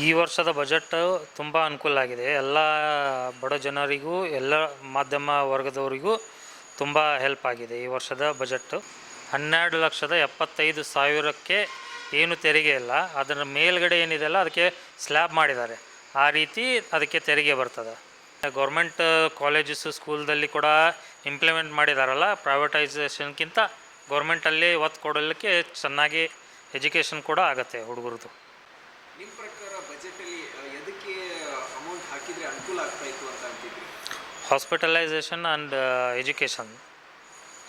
ಈ ವರ್ಷದ ಬಜೆಟ್ ತುಂಬ ಅನುಕೂಲ ಆಗಿದೆ. ಎಲ್ಲ ಬಡ ಜನರಿಗೂ, ಎಲ್ಲ ಮಾಧ್ಯಮ ವರ್ಗದವರಿಗೂ ತುಂಬ ಹೆಲ್ಪ್ ಆಗಿದೆ ಈ ವರ್ಷದ ಬಜೆಟ್ ಹನ್ನೆರಡು ಲಕ್ಷದ ಎಪ್ಪತ್ತೈದು ಸಾವಿರಕ್ಕೆ ಏನು ತೆರಿಗೆ ಇಲ್ಲ. ಅದರ ಮೇಲ್ಗಡೆ ಏನಿದೆಯಲ್ಲ ಅದಕ್ಕೆ ಸ್ಲ್ಯಾಬ್ ಮಾಡಿದ್ದಾರೆ. ಆ ರೀತಿ ಅದಕ್ಕೆ ತೆರಿಗೆ ಬರ್ತದೆ. ಗೌರ್ಮೆಂಟ್ ಕಾಲೇಜಸ್ ಸ್ಕೂಲ್ದಲ್ಲಿ ಕೂಡ ಇಂಪ್ಲಿಮೆಂಟ್ ಮಾಡಿದಾರಲ್ಲ ಪ್ರೈವೇಟೈಸೇಷನ್ಗಿಂತ ಗೌರ್ಮೆಂಟಲ್ಲಿ ಒತ್ತು ಕೊಡಲಿಕ್ಕೆ ಚೆನ್ನಾಗಿ ಎಜುಕೇಷನ್ ಕೂಡ ಆಗುತ್ತೆ ಹುಡುಗರದು. ನಿಮ್ಮ ಪ್ರಕಾರ ಬಜೆಟಲ್ಲಿ ಎದಕ್ಕೆ ಅಮೌಂಟ್ ಹಾಕಿದರೆ ಅನುಕೂಲ ಆಗ್ತಾ ಇತ್ತು ಅಂತ ಅಂತಿದ್ರಿ? ಹಾಸ್ಪಿಟಲೈಸೇಷನ್ ಆ್ಯಂಡ್ ಎಜುಕೇಷನ್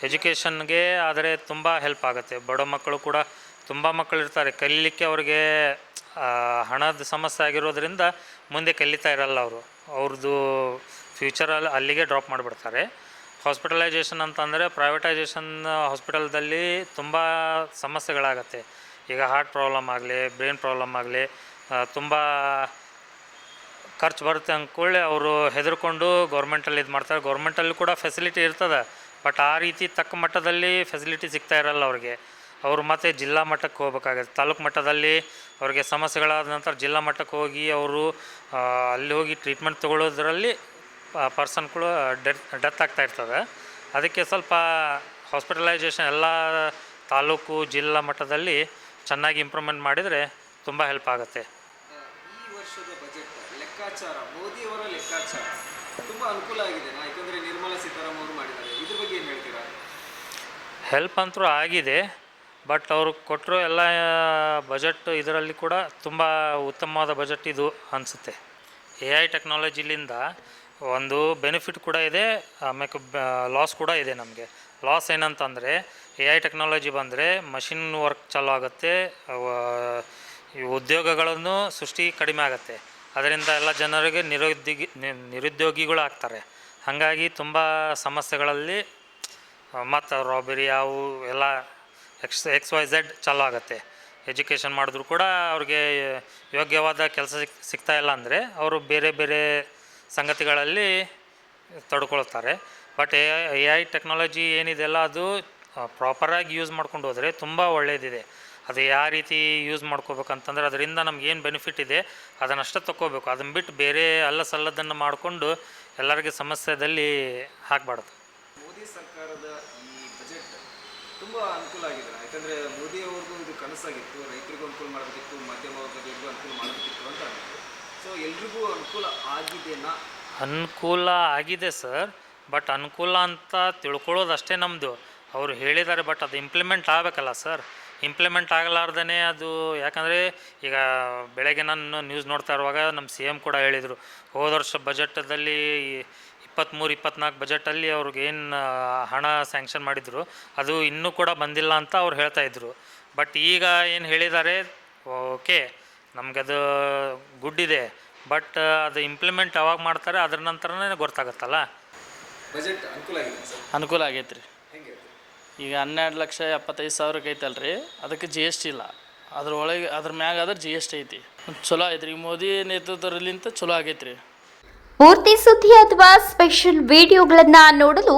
ಎಜುಕೇಷನ್ಗೆ ಆದರೆ ತುಂಬ ಹೆಲ್ಪ್ ಆಗುತ್ತೆ. ಬಡ ಮಕ್ಕಳು ಕೂಡ ತುಂಬ ಮಕ್ಕಳು ಇರ್ತಾರೆ. ಕಲೀಲಿಕ್ಕೆ ಅವ್ರಿಗೆ ಹಣದ ಸಮಸ್ಯೆ ಆಗಿರೋದ್ರಿಂದ ಮುಂದೆ ಕಲಿತಾ ಇರಲ್ಲ ಅವರು. ಅವ್ರದ್ದು ಫ್ಯೂಚರಲ್ಲಿ ಅಲ್ಲಿಗೆ ಡ್ರಾಪ್ ಮಾಡಿಬಿಡ್ತಾರೆ. ಹಾಸ್ಪಿಟಲೈಸೇಷನ್ ಅಂತಂದರೆ ಪ್ರೈವೇಟೈಸೇಷನ್ ಹಾಸ್ಪಿಟಲ್ದಲ್ಲಿ ತುಂಬ ಸಮಸ್ಯೆಗಳಾಗತ್ತೆ. ಈಗ ಹಾರ್ಟ್ ಪ್ರಾಬ್ಲಮ್ ಆಗಲಿ ಬ್ರೈನ್ ಪ್ರಾಬ್ಲಮ್ ಆಗಲಿ ತುಂಬ ಖರ್ಚು ಬರುತ್ತೆ ಅಂದ್ಕೊಳ್ಳಿ ಅವರು ಹೆದರ್ಕೊಂಡು ಗೌರ್ಮೆಂಟಲ್ಲಿ ಇದು ಮಾಡ್ತಾರೆ. ಗೌರ್ಮೆಂಟಲ್ಲಿ ಕೂಡ ಫೆಸಿಲಿಟಿ ಇರ್ತದೆ ಬಟ್ ಆ ರೀತಿ ತಕ್ಕ ಮಟ್ಟದಲ್ಲಿ ಫೆಸಿಲಿಟಿ ಸಿಗ್ತಾ ಇರಲ್ಲ ಅವ್ರಿಗೆ. ಅವರು ಮತ್ತೆ ಜಿಲ್ಲಾ ಮಟ್ಟಕ್ಕೆ ಹೋಗ್ಬೇಕಾಗತ್ತೆ. ತಾಲೂಕು ಮಟ್ಟದಲ್ಲಿ ಅವ್ರಿಗೆ ಸಮಸ್ಯೆಗಳಾದ ನಂತರ ಜಿಲ್ಲಾ ಮಟ್ಟಕ್ಕೆ ಹೋಗಿ ಅವರು ಅಲ್ಲಿ ಹೋಗಿ ಟ್ರೀಟ್ಮೆಂಟ್ ತೊಗೊಳ್ಳೋದ್ರಲ್ಲಿ ಪರ್ಸನ್ಗಳು ಡೆತ್ ಡೆತ್ ಆಗ್ತಾ ಇರ್ತದೆ. ಅದಕ್ಕೆ ಸ್ವಲ್ಪ ಹಾಸ್ಪಿಟಲೈಸೇಷನ್ ಎಲ್ಲ ತಾಲೂಕು ಜಿಲ್ಲಾ ಮಟ್ಟದಲ್ಲಿ ಚೆನ್ನಾಗಿ ಇಂಪ್ರೂವ್ಮೆಂಟ್ ಮಾಡಿದರೆ ತುಂಬ ಹೆಲ್ಪ್ ಆಗುತ್ತೆ. ಈ ವರ್ಷದ ಬಜೆಟ್ ಲೆಕ್ಕಾಚಾರ ಮೋದಿಯವರ ಲೆಕ್ಕಾಚಾರ ತುಂಬ ಅನುಕೂಲ ಆಗಿದೆ ಯಾಕಂದರೆ ನಿರ್ಮಲಾ ಸೀತಾರಾಮನ್ ಅವರು ಮಾಡಿದ್ದಾರೆ. ಇದ್ರ ಬಗ್ಗೆ ಏನು ಹೇಳ್ತೀರಾ? ಹೆಲ್ಪ್ ಅಂತೂ ಆಗಿದೆ ಬಟ್ ಅವರು ಕೊಟ್ಟರು ಎಲ್ಲ ಬಜೆಟ್ ಇದರಲ್ಲಿ ಕೂಡ ತುಂಬ ಉತ್ತಮವಾದ ಬಜೆಟ್ ಇದು ಅನಿಸುತ್ತೆ. ಎ ಐ ಟೆಕ್ನಾಲಜಿಲಿಂದ ಒಂದು ಬೆನಿಫಿಟ್ ಕೂಡ ಇದೆ ಆಮೇಲೆ ಲಾಸ್ ಕೂಡ ಇದೆ ನಮಗೆ. ಲಾಸ್ ಏನಂತಂದರೆ ಎ ಐ ಟೆಕ್ನಾಲಜಿ ಬಂದರೆ ಮಷಿನ್ ವರ್ಕ್ ಚಾಲೂ ಆಗುತ್ತೆ ಈ ಉದ್ಯೋಗಗಳನ್ನು ಸೃಷ್ಟಿ ಕಡಿಮೆ ಆಗುತ್ತೆ. ಅದರಿಂದ ಎಲ್ಲ ಜನರಿಗೆ ನಿರುದ್ಯೋಗಿ ನಿರುದ್ಯೋಗಿಗಳು ಆಗ್ತಾರೆ. ಹಾಗಾಗಿ ತುಂಬ ಸಮಸ್ಯೆಗಳಲ್ಲಿ, ಮತ್ತು ರಾಬರಿ ಅವು ಎಲ್ಲ ಎಕ್ಸ್ ಎಕ್ಸ್ ವೈ ಝೆಡ್ ಚಾಲೂ ಆಗುತ್ತೆ. ಎಜುಕೇಷನ್ ಮಾಡಿದ್ರು ಕೂಡ ಅವ್ರಿಗೆ ಯೋಗ್ಯವಾದ ಕೆಲಸ ಸಿಕ್ ಸಿಗ್ತಾ ಇಲ್ಲ ಅಂದರೆ, ಅವರು ಬೇರೆ ಬೇರೆ ಸಂಗತಿಗಳಲ್ಲಿ ತೊಡ್ಕೊಳ್ತಾರೆ. But A A, I technology ಏನಿದೆಯಲ್ಲ ಅದು ಪ್ರಾಪರಾಗಿ ಯೂಸ್ ಮಾಡ್ಕೊಂಡು ಹೋದರೆ ತುಂಬ ಒಳ್ಳೆಯದಿದೆ ಅದು ಯಾವ ರೀತಿ ಯೂಸ್ ಮಾಡ್ಕೋಬೇಕಂತಂದ್ರೆ ಅದರಿಂದ ನಮ್ಗೇನು ಬೆನಿಫಿಟ್ ಇದೆ ಅದನ್ನಷ್ಟೇ ತಗೋಬೇಕು ಅದನ್ನು ಬಿಟ್ಟು ಬೇರೆ ಅಲ್ಲ ಸಲ್ಲದನ್ನು ಮಾಡಿಕೊಂಡು ಎಲ್ಲರಿಗೆ ಸಮಸ್ಯೆದಲ್ಲಿ ಹಾಕಬಾರ್ದು. ಮೋದಿ ಸರ್ಕಾರದ ಈ ಬಜೆಟ್ ತುಂಬ ಅನುಕೂಲ ಆಗಿದೆ. ಯಾಕಂದರೆ ಮೋದಿ ಅವ್ರಿಗೂ ಇದು ಕನಸಾಗಿತ್ತು, ರೈತರಿಗೂ ಅನುಕೂಲ ಮಾಡಬೇಕಿತ್ತು, ಮಧ್ಯಮ ವರ್ಗದವರಿಗೂ ಅನುಕೂಲ ಮಾಡಬೇಕಿತ್ತು ಅಂತ ಸೊ ಎಲ್ರಿಗೂ ಅನುಕೂಲ ಆಗಿದೆನಾ? ಅನುಕೂಲ ಆಗಿದೆ ಸರ್, ಬಟ್ ಅನುಕೂಲ ಅಂತ ತಿಳ್ಕೊಳ್ಳೋದು ಅಷ್ಟೇ ನಮ್ಮದು ಅವರು ಹೇಳಿದ್ದಾರೆ, ಬಟ್ ಅದು ಇಂಪ್ಲಿಮೆಂಟ್ ಆಗಬೇಕಲ್ಲ ಸರ್. ಇಂಪ್ಲಿಮೆಂಟ್ ಆಗಲಾರ್ದೇ ಅದು, ಯಾಕಂದರೆ ಈಗ ಬೆಳಗ್ಗೆ ನಾನು ನ್ಯೂಸ್ ನೋಡ್ತಾ ಇರುವಾಗ ನಮ್ಮ ಸಿ ಎಂ ಕೂಡ ಹೇಳಿದರು, ಹೋದ ವರ್ಷ ಬಜೆಟದಲ್ಲಿ ಇಪ್ಪತ್ತ್ಮೂರು ಇಪ್ಪತ್ನಾಲ್ಕು ಬಜೆಟಲ್ಲಿ ಅವ್ರಿಗೇನು ಹಣ ಸ್ಯಾಂಕ್ಷನ್ ಮಾಡಿದರು, ಅದು ಇನ್ನೂ ಕೂಡ ಬಂದಿಲ್ಲ ಅಂತ ಅವ್ರು ಹೇಳ್ತಾ ಇದ್ರು. ಬಟ್ ಈಗ ಏನು ಹೇಳಿದ್ದಾರೆ, ಓಕೆ ನಮಗದು ಗುಡ್ ಇದೆ ಬಟ್ ಅದು ಇಂಪ್ಲಿಮೆಂಟ್ ಯಾವಾಗ ಮಾಡ್ತಾರೆ ಅದ್ರ ನಂತರನೇ ಗೊತ್ತಾಗುತ್ತಲ್ಲ? ಬಜೆಟ್ ಅನುಕೂಲ ಆಗಿದೆ ಸರ್. ಅನುಕೂಲ ಆಗೈತೆ ರೀ ಹೆಂಗೆ ಈಗ ಹನ್ನೆರಡು ಲಕ್ಷ ಎಪ್ಪತ್ತೈದು ಸಾವಿರಕ್ಕೆ ಐತಲ್ಲ ರೀ ಅದಕ್ಕೆ ಜಿ ಎಸ್ ಟಿ ಇಲ್ಲ. ಅದ್ರೊಳಗೆ ಅದ್ರ ಮ್ಯಾಗ ಆದ್ರೆ ಜಿ ಎಸ್ ಟಿ ಐತಿ. ಚಲೋ ಐತ್ರಿ ಈಗ ಮೋದಿ ನೇತೃತ್ವದಲ್ಲಿಂತ ಚಲೋ ಆಗೈತ್ರಿ. ರೀ ಪೂರ್ತಿ ಸುದ್ದಿ ಅಥವಾ ಸ್ಪೆಷಲ್ ವಿಡಿಯೋಗಳನ್ನು ನೋಡಲು